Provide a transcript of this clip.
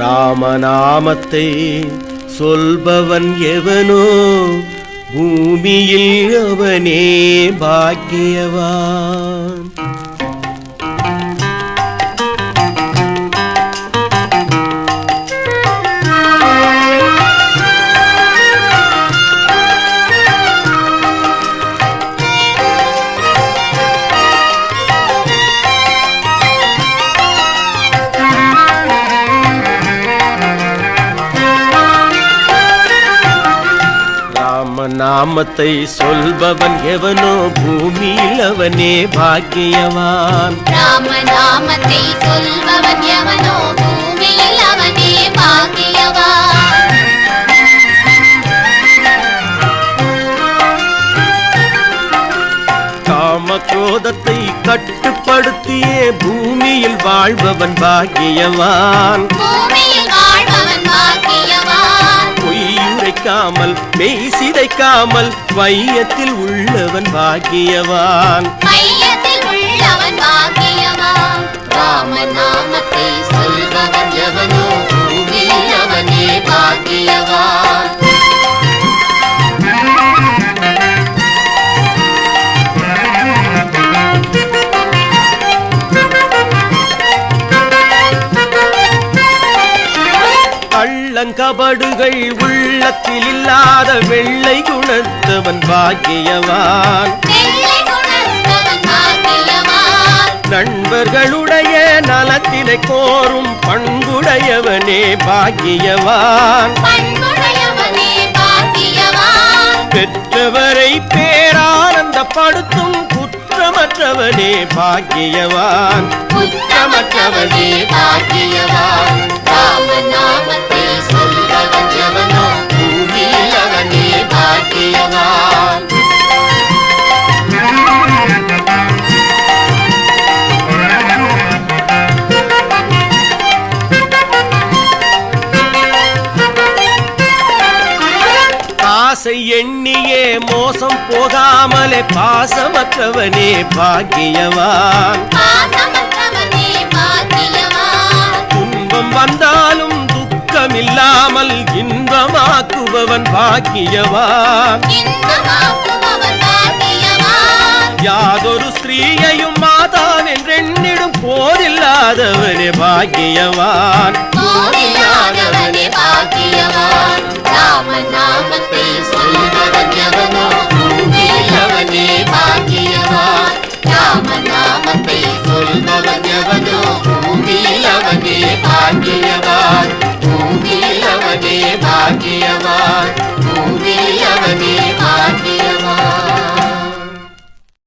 ராமநாமத்தை சொல்பவன் எவனோ பூமியில் அவனே பாக்கியவான். ராமநாமத்தை சொல்பவன் எவனோ பூமியில் அவனே பாக்கியவான். ராமநாமத்தை சொல்பவன் எவனோ பூமியில் அவனே பாக்கியவான். காமக்ரோதத்தை கட்டுப்படுத்தியே பூமியில் வாழ்பவன் பாக்கியவான். சிதைக்காமல் மெய் சிதைக்காமல் வையத்தில் உள்ளவன் பாக்கியவான். கள்ளங்கபடுகள் உள்ளத்தில் இல்லாத வெள்ளை குணத்தவன் பாக்கியவான். நண்பர்களுடைய நலத்தினை கோரும் பண்புடையவனே பாக்கியவான். பெற்றவரை பேரானந்தப்படுத்தும் குற்றமற்றவனே பாக்கியவான். குற்றமற்றவனே பாக்கியவான். எண்ணியே மோசம் போகாமலே பாசமற்றவனே பாக்கியவான் துன்பம் வந்தாலும் துக்கமில்லாமல் இன்பமாக்குபவன் பாக்கியவான் யாதொரு ஸ்திரீயையும் மாதான் என்றெண்ணிடும் போதில்லாதவனே பாக்கியவான். சொல்பவன் பூமியில் அவனே பாக்கியவான். பூமியில் அவனே பாக்கியவான். பூமியில் அவனே